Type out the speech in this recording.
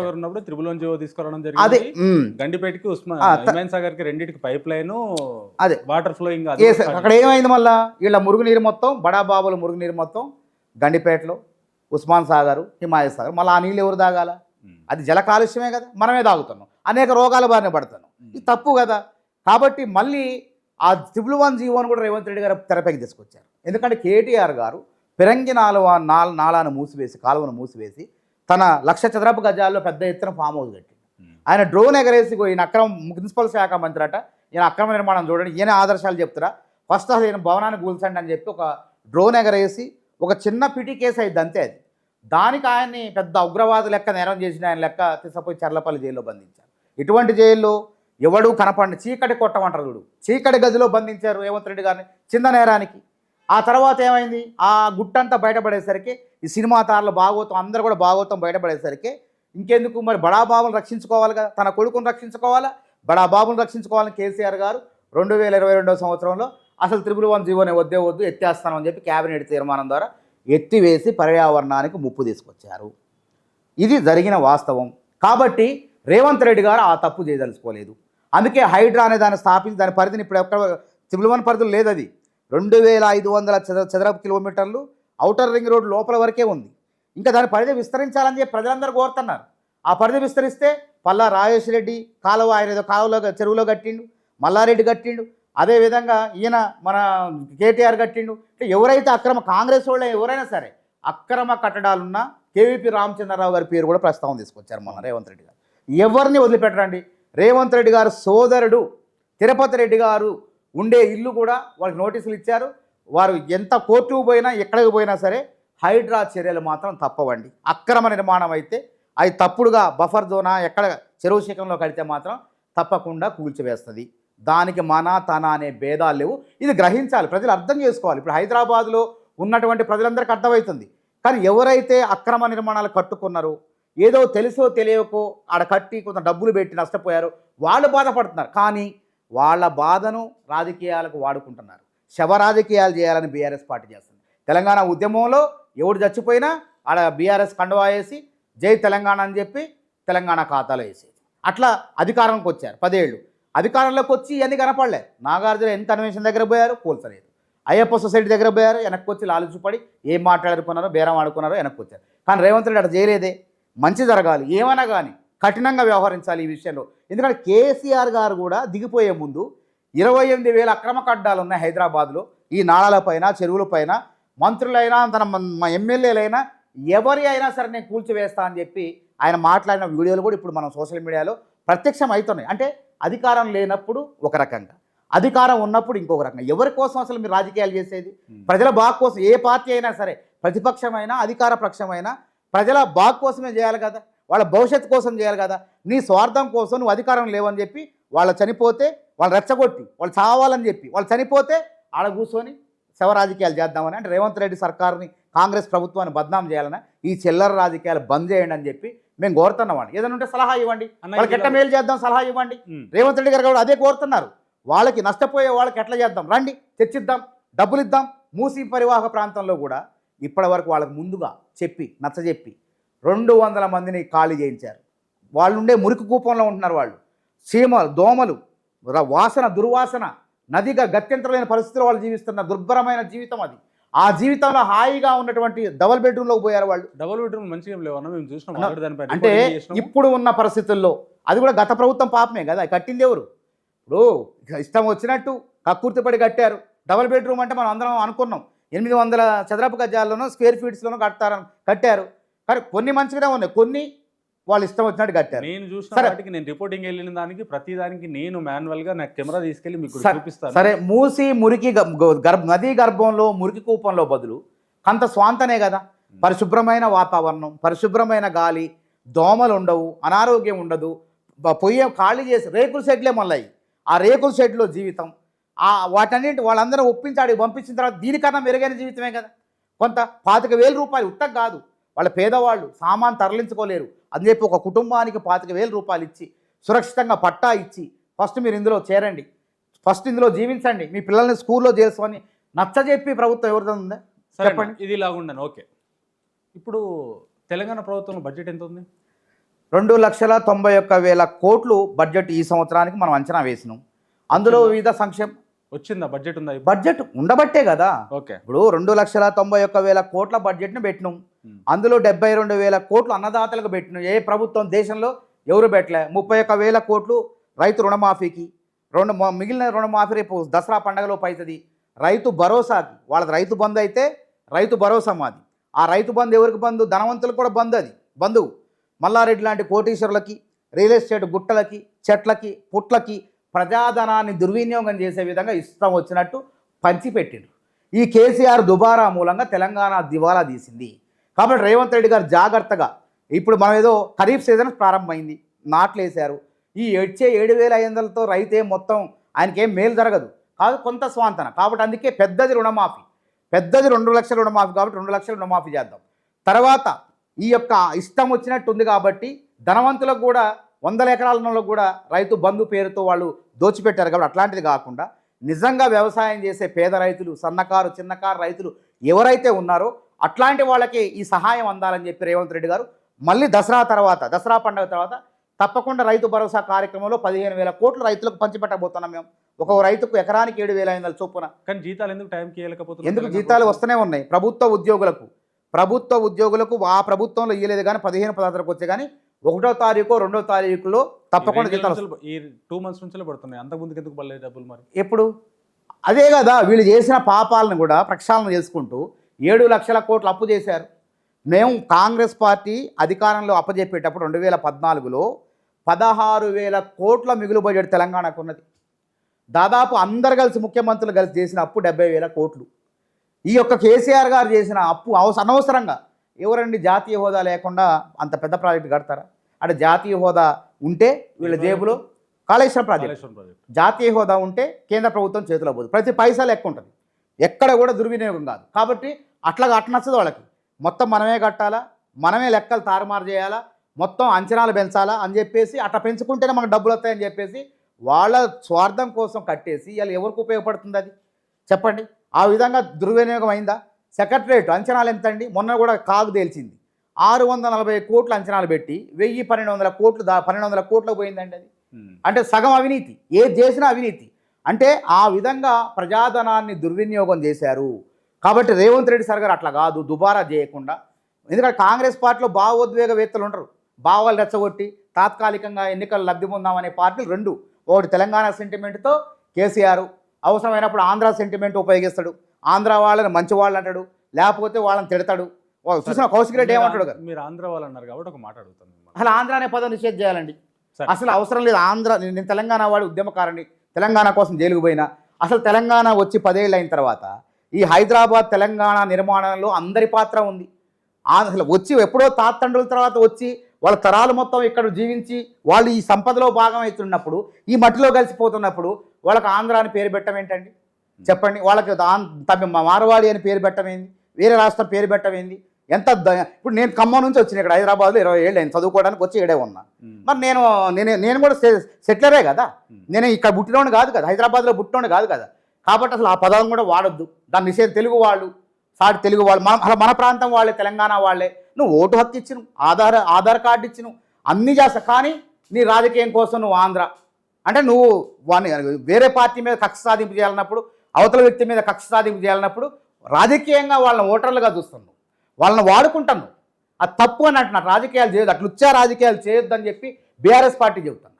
ఉన్నప్పుడు triple one GO తీసుకురావడం జరిగింది. గండిపేటకి ఉస్మాన్ సాగర్కి రెండింటికి పైప్ లైన్ అదే. వాటర్ ఫ్లోయింగ్ అక్కడ ఏమైంది మళ్ళా? వీళ్ళ మురుగునీరు మొత్తం బడా బాబుల మురుగునీరు మొత్తం గండిపేటలో ఉస్మాన్ సాగర్ హిమాయత్ సాగర్. మళ్ళీ ఆ నీళ్ళు ఎవరు తాగాల? అది జల కాలుష్యమే కదా మనమే తాగుతున్నాం. అనేక రోగాల బారిన పడుతున్నాం. ఇది తప్పు కదా. కాబట్టి మళ్ళీ ఆ త్రిబుల్ వన్ జీవోని కూడా రేవంత్ రెడ్డి గారు తెరపైకి తీసుకొచ్చారు. ఎందుకంటే కేటీఆర్ గారు పెరంగి నాలువ నాల నాలాను మూసివేసి కాలువను మూసివేసి తన లక్ష చదరపు గజాల్లో పెద్ద ఎత్తున ఫామ్ హౌస్ కట్టింది ఆయన డ్రోన్ ఎగరేసి ఈయన అక్రమ మున్సిపల్ శాఖ మంత్రి అట ఈయన అక్రమ నిర్మాణం చూడండి ఈయన ఆదర్శాలు చెప్తారా. ఫస్ట్ అసలు ఈయన భవనాన్ని కూల్చండి అని చెప్పి ఒక డ్రోన్ ఎగరేసి ఒక చిన్న పిటి కేసు అయింది అంతే అది. దానికి ఆయన్ని పెద్ద ఉగ్రవాద లెక్క నేరం చేసిన ఆయన లెక్క తీసుకుపోయి చర్లపల్లి జైల్లో బంధించారు. ఇటువంటి జైల్లో ఎవడు కనపండి చీకటి కొట్టమంటారు చూడు. చీకటి గదిలో బంధించారు రేవంత్ రెడ్డి గారిని చిన్న నేరానికి. ఆ తర్వాత ఏమైంది? ఆ గుట్టంతా బయటపడేసరికి ఈ సినిమా తారలు భాగవతం అందరూ కూడా భాగవతం బయటపడేసరికి ఇంకెందుకు మరి బడాబాబును రక్షించుకోవాలి కదా? తన కొడుకును రక్షించుకోవాలా? బడాబాబును రక్షించుకోవాలని కేసీఆర్ గారు రెండు వేల ఇరవై రెండవ సంవత్సరంలో అసలు త్రిపుల్ వన్ జీవోని వద్దే వద్దు ఎత్తేస్తానని చెప్పి కేబినెట్ తీర్మానం ద్వారా ఎత్తివేసి పర్యావరణానికి ముప్పు తీసుకొచ్చారు. ఇది జరిగిన వాస్తవం. కాబట్టి రేవంత్ రెడ్డి గారు ఆ తప్పు చేయదలుచుకోలేదు. అందుకే హైడ్రా అనే దాన్ని స్థాపించి దాని పరిధిని ఇప్పుడు ఎక్కడ త్రిబుల్ వన్ పరిధిలో లేదు అది రెండు వేల ఐదు వందల చదర చదరపు కిలోమీటర్లు అవుటర్ రింగ్ రోడ్ లోపల వరకే ఉంది. ఇంకా దాని పరిధి విస్తరించాలని చెప్పి ప్రజలందరూ కోరుతున్నారు. ఆ పరిధి విస్తరిస్తే పల్లా రాజేష్ రెడ్డి కాలువ ఆయన ఏదో కాలువలో చెరువులో కట్టిండు మల్లారెడ్డి కట్టిండు అదేవిధంగా ఈయన మన కేటీఆర్ కట్టిండు. అంటే ఎవరైతే అక్రమ కాంగ్రెస్ వాళ్ళు ఎవరైనా సరే అక్రమ కట్టడాలున్న కేవీపీ రామచంద్రరావు గారి పేరు కూడా ప్రస్తావన తీసుకొచ్చారు మన రేవంత్ రెడ్డి గారు. ఎవరిని వదిలిపెట్టరండి? రేవంత్ రెడ్డి గారు సోదరుడు తిరుపతి రెడ్డి గారు ఉండే ఇల్లు కూడా వాళ్ళకి నోటీసులు ఇచ్చారు. వారు ఎంత కోర్టుకు పోయినా ఎక్కడికి పోయినా సరే హైడ్రా చర్యలు మాత్రం తప్పవండి. అక్రమ నిర్మాణం అయితే అది తప్పుడుగా బఫర్ జోనా ఎక్కడ చెరువు శిఖంలో కడితే మాత్రం తప్పకుండా కూల్చివేస్తుంది. దానికి మన తన అనే భేదాలు లేవు. ఇది గ్రహించాలి. ప్రజలు అర్థం చేసుకోవాలి. ఇప్పుడు హైదరాబాద్లో ఉన్నటువంటి ప్రజలందరికీ అర్థమవుతుంది. కానీ ఎవరైతే అక్రమ నిర్మాణాలు కట్టుకున్నారో ఏదో తెలుసో తెలియకో ఆడ కట్టి కొంత డబ్బులు పెట్టి నష్టపోయారు వాళ్ళు బాధపడుతున్నారు. కానీ వాళ్ళ బాధను రాజకీయాలకు వాడుకుంటున్నారు. శవ రాజకీయాలు చేయాలని బీఆర్ఎస్ పార్టీ చేస్తుంది. తెలంగాణ ఉద్యమంలో ఎవడు చచ్చిపోయినా ఆడ బీఆర్ఎస్ కండువా వేసి జై తెలంగాణ అని చెప్పి తెలంగాణ ఖాతాలో వేసేది. అట్లా అధికారంలోకి వచ్చారు. పదేళ్ళు. అధికారంలోకి వచ్చి ఇవన్నీ కనపడలే. నాగార్జున ఎంత అన్వేషణ దగ్గర పోయారు పోల్చలేదు. అయ్యప్ప సొసైటీ దగ్గర పోయారు వెనక్కి వచ్చి లాలుచుపడి ఏం మాట్లాడుకున్నారో బేరం ఆడుకున్నారో వెనక్కి వచ్చారు. కానీ రేవంత్ రెడ్డి అట్లా చేయలేదే. మంచి జరగాలి. ఏమైనా కానీ కఠినంగా వ్యవహరించాలి ఈ విషయంలో. ఎందుకంటే కేసీఆర్ గారు కూడా దిగిపోయే ముందు ఇరవై ఎనిమిది వేల అక్రమ కడ్డాలు ఉన్నాయి హైదరాబాద్లో. ఈ నాళాలపైన చెరువులపైన మంత్రులైనా తన మ- ఎమ్మెల్యేలైనా ఎవరి అయినా సరే నేను కూల్చివేస్తా అని చెప్పి ఆయన మాట్లాడిన వీడియోలు కూడా ఇప్పుడు మనం సోషల్ మీడియాలో ప్రత్యక్షం అవుతున్నాయి. అంటే అధికారం లేనప్పుడు ఒక రకంగా. అధికారం ఉన్నప్పుడు ఇంకొక రకంగా. ఎవరి కోసం అసలు మీరు రాజకీయాలు చేసేది? ప్రజల బాగు కోసం ఏ పార్టీ అయినా సరే ప్రతిపక్షమైనా అధికార పక్షమైనా ప్రజల బాగు కోసమే చేయాలి కదా. వాళ్ళ భవిష్యత్తు కోసం చేయాలి కదా. నీ స్వార్థం కోసం నువ్వు అధికారం లేవని చెప్పి వాళ్ళు చనిపోతే వాళ్ళు రెచ్చగొట్టి వాళ్ళు చావాలని చెప్పి వాళ్ళు చనిపోతే ఆడ కూర్చొని శవ రాజకీయాలు చేద్దామని అంటే రేవంత్ రెడ్డి సర్కార్ని కాంగ్రెస్ ప్రభుత్వాన్ని బద్నాం చేయాలని ఈ చిల్లర రాజకీయాలు బంద్ చేయండి అని చెప్పి మేము కోరుతున్నామండి ఏదైనా ఉంటే సలహా ఇవ్వండి. వాళ్ళకి ఎట్లా మేలు చేద్దాం సలహా ఇవ్వండి. రేవంత్ రెడ్డి గారు కూడా అదే కోరుతున్నారు. వాళ్ళకి నష్టపోయే వాళ్ళకి ఎట్లా చేద్దాం? రండి తెచ్చిద్దాం డబ్బులు ఇద్దాం మూసీ పరివాహక ప్రాంతంలో కూడా ఇప్పటి వరకు వాళ్ళకి ముందుగా చెప్పి నచ్చజెప్పి రెండు వందల మందిని ఖాళీ చేయించారు. వాళ్ళు ఉండే మురికి కూపంలో ఉంటున్నారు వాళ్ళు. చీమలు దోమలు వాసన దుర్వాసన నదిగా గత్యంతరమైన పరిస్థితుల్లో వాళ్ళు జీవిస్తున్న దుర్భరమైన జీవితం అది. ఆ జీవితంలో హాయిగా ఉన్నటువంటి డబల్ బెడ్రూమ్లోకి పోయారు వాళ్ళు. డబుల్ బెడ్రూమ్ మంచిగా లేవన్నా మేము చూసినాం. అంటే. ఇప్పుడు ఉన్న పరిస్థితుల్లో అది కూడా గత ప్రభుత్వం పాపమే కదా కట్టింది ఎవరు? ఇప్పుడు ఇష్టం వచ్చినట్టు కక్కుర్తిపడి కట్టారు. డబుల్ బెడ్రూమ్ అంటే మనం అందరం అనుకున్నాం. ఎనిమిది వందల చదరపు గజాల్లోనూ స్క్వేర్ ఫీట్స్లోనూ కడతారని కట్టారు. కానీ కొన్ని మంచిగానే ఉన్నాయి. కొన్ని వాళ్ళు ఇష్టం వచ్చినట్టు కట్టారు. నేను చూసిన. వాటికి నేను రిపోర్టింగ్ వెళ్ళిన దానికి ప్రతి దానికి నేను మాన్యువల్గా నాకు కెమెరా తీసుకెళ్ళి మీకు చూపిస్తాను. సరే మూసి మురికి గర్భ నదీ గర్భంలో మురికి కూపంలో బదులు కొంత స్వాంతనే కదా. పరిశుభ్రమైన వాతావరణం పరిశుభ్రమైన గాలి దోమలు ఉండవు అనారోగ్యం ఉండదు. పొయ్యి ఖాళీ చేసి రేకుల షెడ్లే మళ్ళీ. ఆ రేకుల షెడ్లో జీవితం. ఆ వాటన్నింటి వాళ్ళందరూ ఒప్పించి ఆడికి పంపించిన తర్వాత దీనికన్నా మెరుగైన జీవితమే కదా. కొంత పాతిక వేల రూపాయలు ఉత్తగ కాదు. వాళ్ళ పేదవాళ్ళు సామాన్ తరలించుకోలేరు. అని చెప్పి ఒక కుటుంబానికి పాతిక వేల రూపాయలు ఇచ్చి సురక్షితంగా పట్టా ఇచ్చి ఫస్ట్ మీరు ఇందులో చేరండి. ఫస్ట్ ఇందులో జీవించండి. మీ పిల్లల్ని స్కూల్లో చేర్చుకొని నచ్చజెప్పి ప్రభుత్వం ఎవరిదో ఉందా? సరే చెప్పండి. ఇది ఇలాగుండను ఓకే. ఇప్పుడు తెలంగాణ ప్రభుత్వం బడ్జెట్ ఎంత ఉంది? రెండు లక్షల తొంభై ఒక్క వేల కోట్లు బడ్జెట్ ఈ సంవత్సరానికి మనం అంచనా వేసినాం. అందులో వివిధ సంక్షేమ వచ్చిందా? బడ్జెట్ ఉందా? బడ్జెట్ ఉండబట్టే కదా. ఓకే. ఇప్పుడు రెండు లక్షల తొంభై ఒక్క వేల కోట్ల బడ్జెట్ను పెట్టినాం. అందులో డెబ్బై రెండు వేల కోట్లు అన్నదాతలకు పెట్టిన ఏ ప్రభుత్వం దేశంలో ఎవరు పెట్టలే? ముప్పై ఒక్క వేల కోట్లు రైతు రుణమాఫీకి. రెండు మిగిలిన రుణమాఫీ రేపు దసరా పండగలో అవుతుంది రైతు భరోసాకి వాళ్ళది రైతు బంధు అయితే రైతు భరోసా మాది. ఆ రైతు బంధు ఎవరికి బంధు? ధనవంతులకు కూడా బంధు అది. బంధువు. మల్లారెడ్డి లాంటి కోటీశ్వరులకి రియల్ ఎస్టేట్ గుట్టలకి చెట్లకి పుట్లకి ప్రజాధనాన్ని దుర్వినియోగం చేసే విధంగా ఇష్టం వచ్చినట్టు పంచిపెట్టిండ్రు. ఈ కేసీఆర్ దుబారా మూలంగా తెలంగాణ దివాలా తీసింది. కాబట్టి రేవంత్ రెడ్డి గారు జాగ్రత్తగా ఇప్పుడు మనం ఏదో ఖరీఫ్ సీజన్ ప్రారంభమైంది నాట్లు వేశారు ఈ వచ్చే ఏడు వేల ఐదు వందలతో రైతే మొత్తం ఆయనకేం మేలు జరగదు. కాదు కొంత స్వాంతన. కాబట్టి అందుకే పెద్దది రుణమాఫీ. పెద్దది రెండు లక్షల రుణమాఫీ కాబట్టి రెండు లక్షల రుణమాఫీ చేద్దాం. తర్వాత ఈ యొక్క ఇష్టం వచ్చినట్టు ఉంది కాబట్టి ధనవంతులకు కూడా వందల ఎకరాలలో కూడా రైతు బంధు పేరుతో వాళ్ళు దోచిపెట్టారు కాబట్టి అట్లాంటిది కాకుండా నిజంగా వ్యవసాయం చేసే పేద రైతులు సన్నకారు చిన్నకారు రైతులు ఎవరైతే ఉన్నారో అట్లాంటి వాళ్ళకి ఈ సహాయం అందాలని చెప్పి రేవంత్ రెడ్డి గారు మళ్ళీ దసరా తర్వాత దసరా పండుగ తర్వాత తప్పకుండా రైతు భరోసా కార్యక్రమంలో పదిహేను వేల కోట్లు రైతులకు పంచిపెట్టబోతున్నాం మేము. ఒక రైతుకు ఎకరానికి ఏడు వేల ఐదు వందల చొప్పున. కానీ జీతాలు ఎందుకు టైంకి ఇవ్వలేకపోతున్నారు ఎందుకు జీతాలు? వస్తూనే ఉన్నాయి? ప్రభుత్వ ఉద్యోగులకు ప్రభుత్వ ఉద్యోగులకు ఆ ప్రభుత్వంలో ఇయ్యలేదు కానీ పదిహేను పదార్థాలకు వచ్చే కానీ ఒకటో తారీఖు రెండో తారీఖులో తప్పకుండా జీతాలు ఈ టూ మంత్స్ నుంచి పడుతున్నాయి. అంతకు ముందుకు ఎందుకు పడలేదు డబ్బులు మరి? ఎప్పుడు? అదే కదా వీళ్ళు చేసిన పాపాలను కూడా ప్రక్షాళన చేసుకుంటూ ఏడు లక్షల కోట్లు అప్పు చేశారు. మేము కాంగ్రెస్ పార్టీ అధికారంలో అప్పజెప్పేటప్పుడు రెండు వేల పద్నాలుగులో పదహారు వేల కోట్ల మిగులు బడ్జెట్ తెలంగాణకు ఉన్నది. దాదాపు అందరు కలిసి ముఖ్యమంత్రులు కలిసి చేసిన అప్పు డెబ్బై వేల కోట్లు. ఈ యొక్క కేసీఆర్ గారు చేసిన అప్పు అవస అనవసరంగా ఎవరండి జాతీయ హోదా లేకుండా అంత పెద్ద ప్రాజెక్టు కడతారా? అంటే జాతీయ హోదా ఉంటే వీళ్ళ జేబులో కాళేశ్వరం ప్రాజెక్ట్. కాళేశ్వరం ప్రాజెక్ట్. జాతీయ హోదా ఉంటే కేంద్ర ప్రభుత్వం చేతిలో పోదు. ప్రతి పైసా లెక్క ఉంటుంది. ఎక్కడ కూడా దుర్వినియోగం కాదు. కాబట్టి అట్లాగా అట్లా నచ్చదు వాళ్ళకి. మొత్తం మనమే కట్టాలా? మనమే లెక్కలు తారుమారు చేయాలా? మొత్తం అంచనాలు పెంచాలా? అని చెప్పేసి అట్లా పెంచుకుంటేనే మనకు డబ్బులు వస్తాయని చెప్పేసి వాళ్ళ స్వార్థం కోసం కట్టేసి ఇవాళ ఎవరికి ఉపయోగపడుతుంది అది? చెప్పండి. ఆ విధంగా దుర్వినియోగం అయిందా? సెక్రటరేట్ అంచనాలు ఎంత అండి మొన్న కూడా కాగు తేల్చింది. ఆరు వందల నలభై కోట్లు అంచనాలు పెట్టి వెయ్యి పన్నెండు వందల కోట్లు దా పన్నెండు వందల కోట్లకు పోయిందండి అది. అంటే సగం అవినీతి. ఏది చేసినా అవినీతి. అంటే ఆ విధంగా ప్రజాధనాన్ని దుర్వినియోగం చేశారు. కాబట్టి రేవంత్ రెడ్డి సార్ గారు అట్లా కాదు దుబారా చేయకుండా. ఎందుకంటే కాంగ్రెస్ పార్టీలో భావోద్వేగవేత్తలు ఉంటారు భావాలు రెచ్చగొట్టి తాత్కాలికంగా ఎన్నికలు లబ్ధి పొందామనే పార్టీలు రెండు. ఒకటి తెలంగాణ సెంటిమెంట్తో కేసీఆర్. అవసరమైనప్పుడు ఆంధ్ర సెంటిమెంట్ ఉపయోగిస్తాడు. ఆంధ్ర వాళ్ళని మంచి వాళ్ళు అంటాడు. లేకపోతే వాళ్ళని తిడతాడు. చూసిన కౌశిక్ రెడ్డి ఏమంటాడు కదా? మీరు ఆంధ్ర వాళ్ళు అన్నారు కాబట్టి ఒక మాట అడుగుతాను. అసలు ఆంధ్ర అనే పదం నిషేధం చేయాలండి. అసలు అవసరం లేదు. ఆంధ్ర నేను నేను తెలంగాణ వాడి ఉద్యమకారుని. తెలంగాణ కోసం జైలుకు పోయినా అసలు తెలంగాణ వచ్చి పదేళ్ళు అయిన తర్వాత ఈ హైదరాబాద్ తెలంగాణ నిర్మాణంలో అందరి పాత్ర ఉంది. అసలు వచ్చి ఎప్పుడో తాతండ్రుల తర్వాత వచ్చి వాళ్ళ తరాలు మొత్తం ఇక్కడ జీవించి వాళ్ళు ఈ సంపదలో భాగం అవుతున్నప్పుడు ఈ మట్టిలో కలిసిపోతున్నప్పుడు వాళ్ళకి ఆంధ్ర అని పేరు పెట్టడం ఏంటండి? చెప్పండి. వాళ్ళకి ఆం- తమ మారవాడి అని పేరు పెట్టమేంది వేరే రాష్ట్రం పేరు పెట్టమేంది ఎంత ఇప్పుడు నేను ఖమ్మం నుంచి వచ్చిన ఇక్కడ హైదరాబాద్లో ఇరవై ఏళ్ళు అయింది చదువుకోవడానికి వచ్చి ఏడే ఉన్నా. మరి నేను నేను నేను కూడా సెటిలరే కదా. నేను ఇక్కడ పుట్టినోడు కాదు కదా హైదరాబాద్లో పుట్టినోడు కాదు కదా. కాబట్టి అసలు ఆ పదం కూడా వాడొద్దు. దాని నిషేధం తెలుగు వాళ్ళు సాటి తెలుగు వాళ్ళు మన అసలు మన ప్రాంతం వాళ్ళే తెలంగాణ వాళ్ళే. నువ్వు ఓటు హక్కు ఇచ్చిను ఆధార్ ఆధార్ కార్డు ఇచ్చిను అన్నీ చేస్తా. కానీ నీ రాజకీయం కోసం నువ్వు ఆంధ్ర. అంటే నువ్వు వాని వేరే పార్టీ మీద కక్ష సాధింపు చేయాలన్నప్పుడు అవతల వ్యక్తి మీద కక్ష సాధింపు చేయాలన్నప్పుడు రాజకీయంగా వాళ్ళని ఓటర్లుగా చూస్తున్నావు. వాళ్ళని వాడుకుంటాను అది తప్పు అని అంటున్నారు. రాజకీయాలు చేయొద్దు. అట్లా రాజకీయాలు చేయొద్దని చెప్పి బీఆర్ఎస్ పార్టీ చెబుతాను